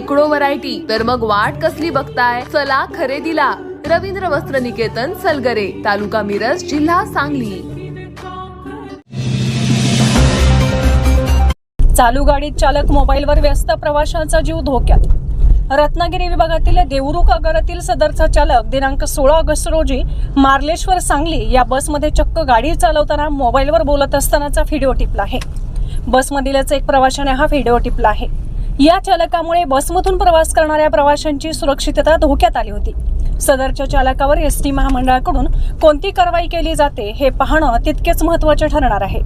शेकडो व्हरायटी. तर मग वाट कसली बघताय? चला खरेदीला. रवींद्र वस्त्र निकेतन सलगरे. तालुका मिरज जिल्हा सांगली. चालू गाडीत चालक मोबाईलवर व्यस्त प्रवाशांचा जीव धोक्यात. रत्नागिरी विभागातील देवरुख आगारातील सदरचा चालक दिनांक सोळा ऑगस्ट रोजी मार्लेश्वर सांगली या बसमध्ये चक्क गाडी चालवताना मोबाईलवर बोलत असतानाचा व्हिडिओ टिपला आहे. बसमधीलच एक प्रवाशाने हा व्हिडिओ टिपला आहे. या चालकामुळे बसमधून प्रवास करणाऱ्या प्रवाशांची सुरक्षितता धोक्यात आली होती. सदरच्या चालकावर एस टी महामंडळाकडून कोणती कारवाई केली जाते हे पाहणं तितकेच महत्त्वाचे ठरणार आहे.